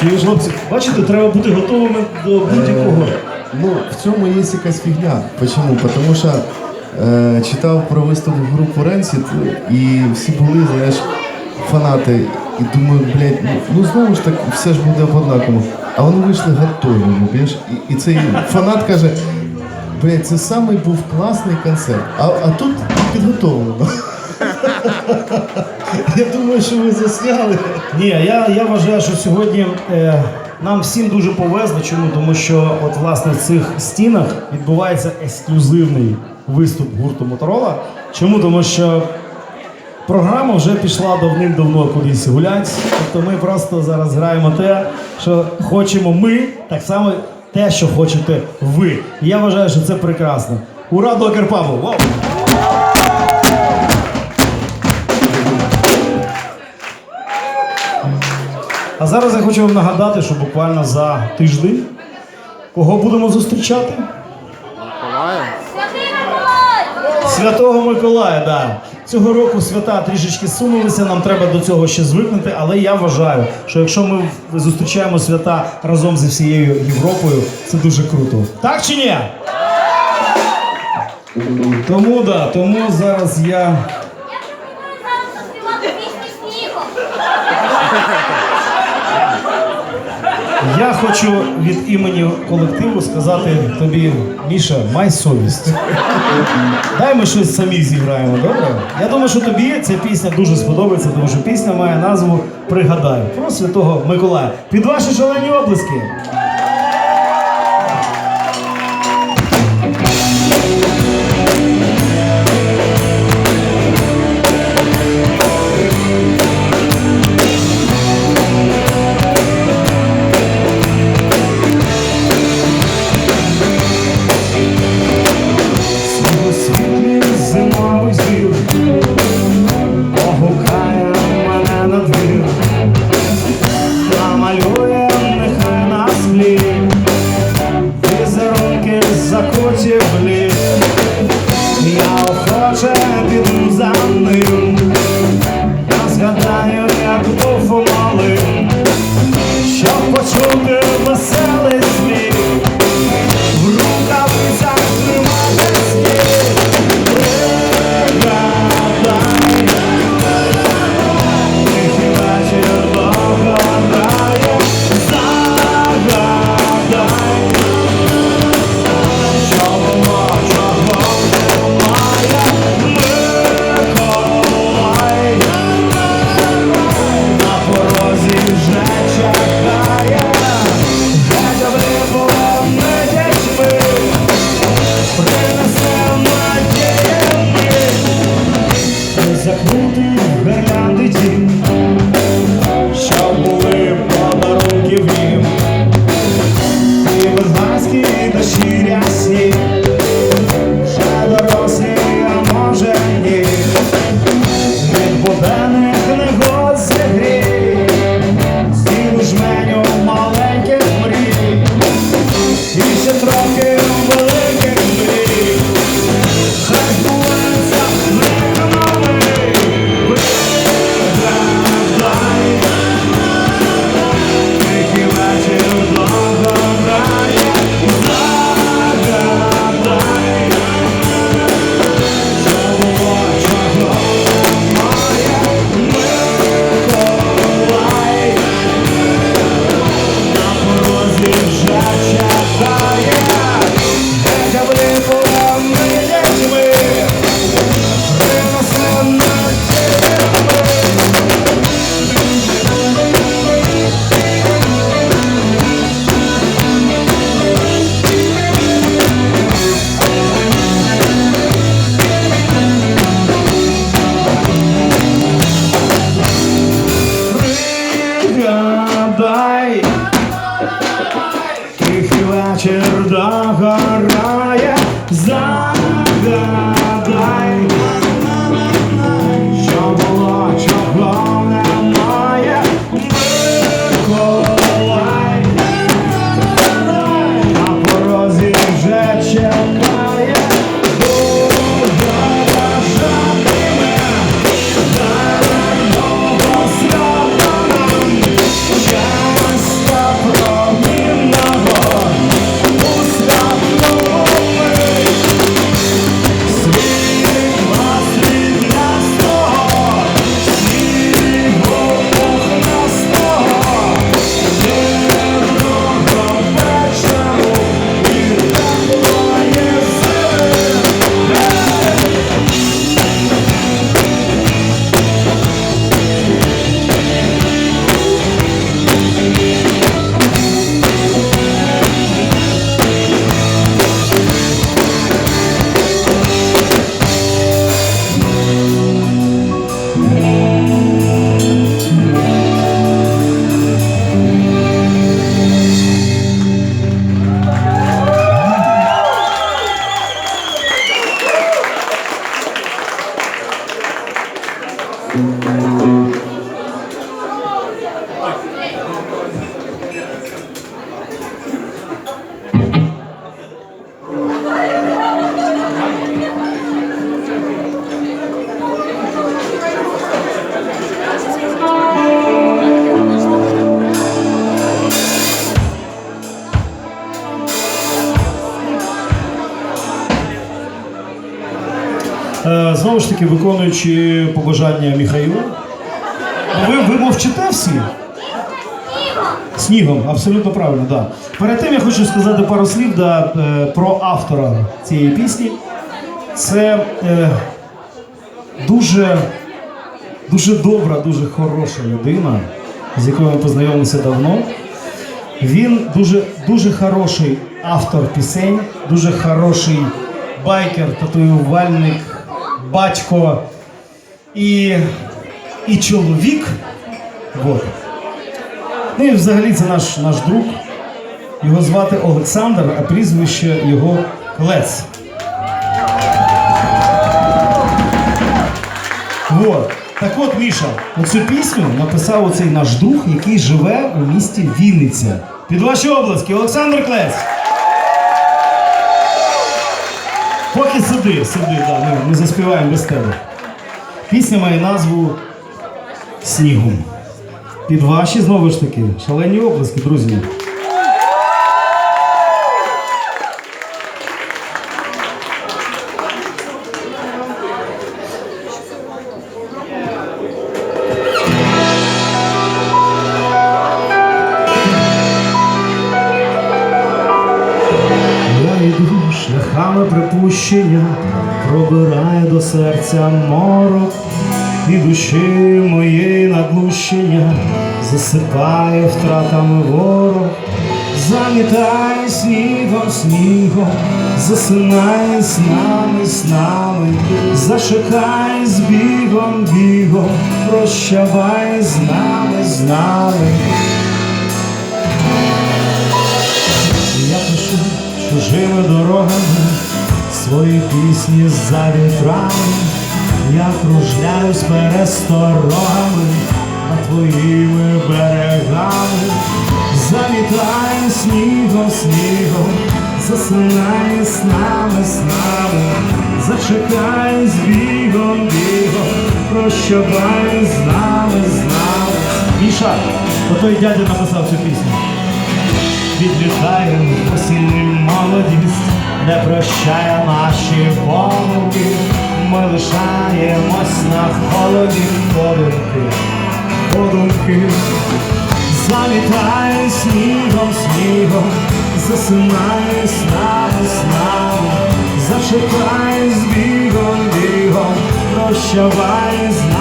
Чуєш? Хлопці, бачите, треба бути готовими до будь-якого. Ну, в цьому є якась фігня. Почему? Тому що е, читав про виступ групу Ренсіт, і всі були, знаєш, фанати. І думаю, блядь, ну, ну знову ж так все ж буде однаково. А вони вийшли готові, розумієш? І, і цей фанат каже, блядь, це самий був класний концерт. А, а тут підготовлено. Я думаю, що ви засняли. Ні, я, я вважаю, що сьогодні е, нам всім дуже повезло. Чому? Тому що от власне в цих стінах відбувається ексклюзивний виступ гурту Моторола. Чому? Тому що програма вже пішла давним-давно кудись гулять. Тобто ми просто зараз граємо те, що хочемо ми, так само те, що хочете ви. І я вважаю, що це прекрасно. Ура до! Вау! А зараз я хочу вам нагадати, що буквально за тиждень кого будемо зустрічати? Святого Миколая, да. Цього року свята трішечки сунулися, нам треба до цього ще звикнути, але я вважаю, що якщо ми зустрічаємо свята разом зі всією Європою, це дуже круто. Так чи ні? Тому да, тому зараз я. Я пропоную зараз заспівати пісню снігом. Я хочу від імені колективу сказати тобі, Міша, май совість. Дай ми щось самі зіграємо, добре? Я думаю, що тобі ця пісня дуже сподобається, тому що пісня має назву Пригадай про святого Миколая. Під ваші шалені облиски. Знову ж таки, виконуючи побажання Міхаїла. Ви, ви мовчите всі? Снігом, абсолютно правильно, так. Да. Перед тим я хочу сказати пару слів да, е, про автора цієї пісні. Це е, дуже, дуже добра, дуже хороша людина, з якою ми познайомилися давно. Він дуже, дуже хороший автор пісень, дуже хороший байкер, татуювальник, батько і, і чоловік. Вот. Ну і взагалі це наш, наш друг. Його звати Олександр, а прізвище його Клец. Вот. Так от, Міша, оцю пісню написав оцей наш друг, який живе у місті Вінниця. Під ваші обласки, Олександр Клец. Поки сиди, сиди, да, ми, ми заспіваємо без тебе. Пісня має назву Снігом. Під ваші знову ж таки шалені обласки, друзі. Шляхами припущення, пробирає до серця морок, і душі моєї надлущення засипає втратами ворог, замітає снігом, снігом, засинає з нами, з нами, зашикає з бігом, бігом, прощавай з нами, з нами. Я пишу чужими дорогами свої пісні за вітрами, я кружляюсь пересторогами над твоїми берегами, замітай снігом, снігом, засинай з нами, з нами, зачекай з бігом, бігом, прощавай з нами, з нами. Міша, отой дядя написав цю пісню. Відлітає осінню молодість, не прощає наші помилки, ми лишаємось на холоді подумки, подумки, замітай снігом, снігом, засинай з нами, з з бігом, бігом, прощавай з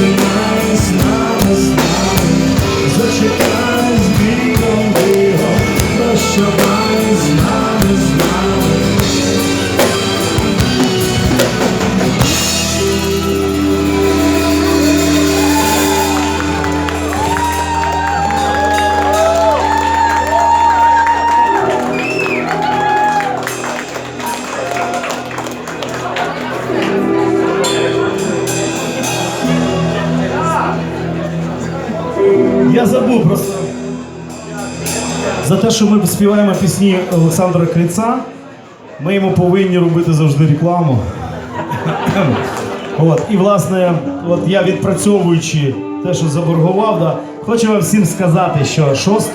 tonight. Я забув просто. За те, що ми співаємо пісні Олександра Криця, ми йому повинні робити завжди рекламу. От, і власне, от я відпрацьовуючи те, що заборгував, да, хочу вам всім сказати, що 6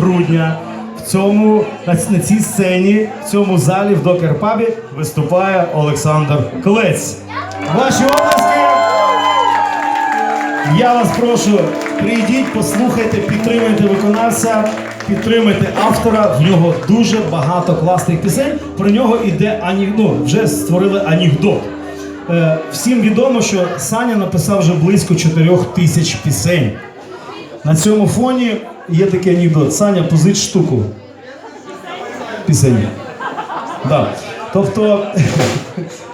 грудня в цьому на, цій сцені, в цьому залі в Докер-пабі виступає Олександр Колець. Ваші! Я вас прошу, прийдіть, послухайте, підтримайте виконавця, підтримайте автора. В нього дуже багато класних пісень. Про нього іде ані... ну, вже створили анекдот. Е, всім відомо, що Саня написав вже близько 4 тисяч пісень. На цьому фоні є такий анекдот. Саня, позич штуку. Пісень. Да. Тобто,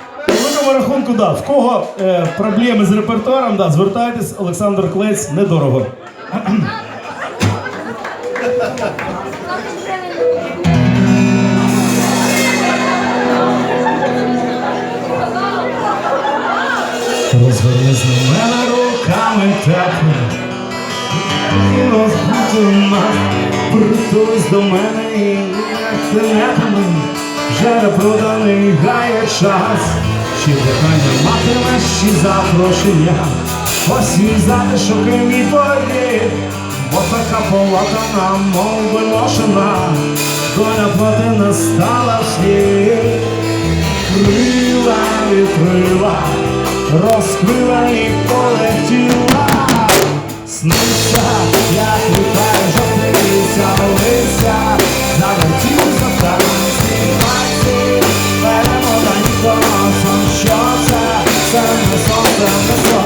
рахунку, да, в кого е, проблеми з репертуаром, да, звертайтесь, Олександр Клець, недорого. Розвернись на мене руками теплими, і розбути нас, притусь до мене і як тенетами, вже проданий гає час, чи кохання матимеш, чи запрошення, ось мій затишок і мій бо така полатана, мов виношена, доля плати настала всіх. Крила відкрила, розкрила і полетіла. Сниться, як літає жовтиця, лися, залетівся в танці не сонце, не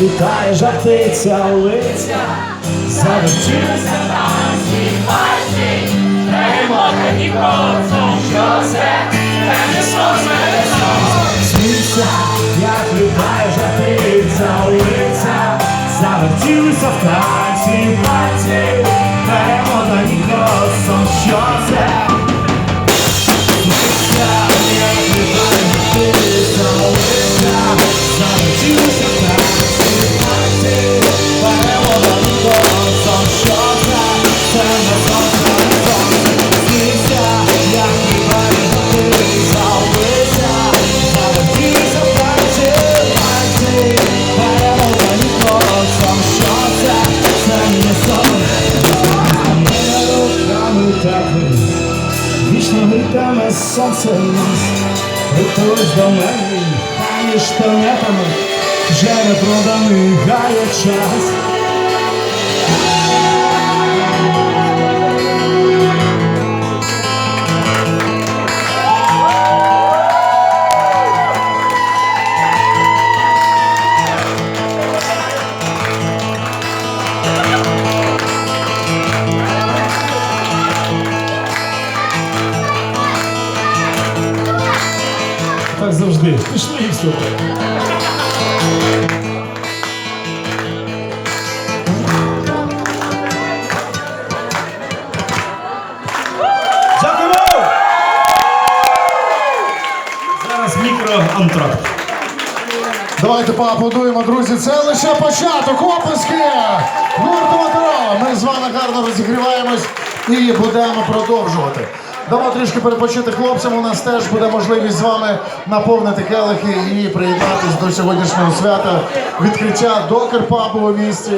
літає жартиця лиця, залетілася Танці пальці, перемотані колесом, що це, це не сонце. Сниться, як літає жартиця лиця, залетілися в танці пальці, перемотані косом, що це? Не проданий час. Мікроантракт. Давайте поаплодуємо, друзі. Це лише початок. Оплески! Гурту Моторола. Ми з вами гарно розігріваємось і будемо продовжувати. Дамо трішки перепочити хлопцям. У нас теж буде можливість з вами наповнити келихи і приєднатись до сьогоднішнього свята відкриття докер пабу у місті.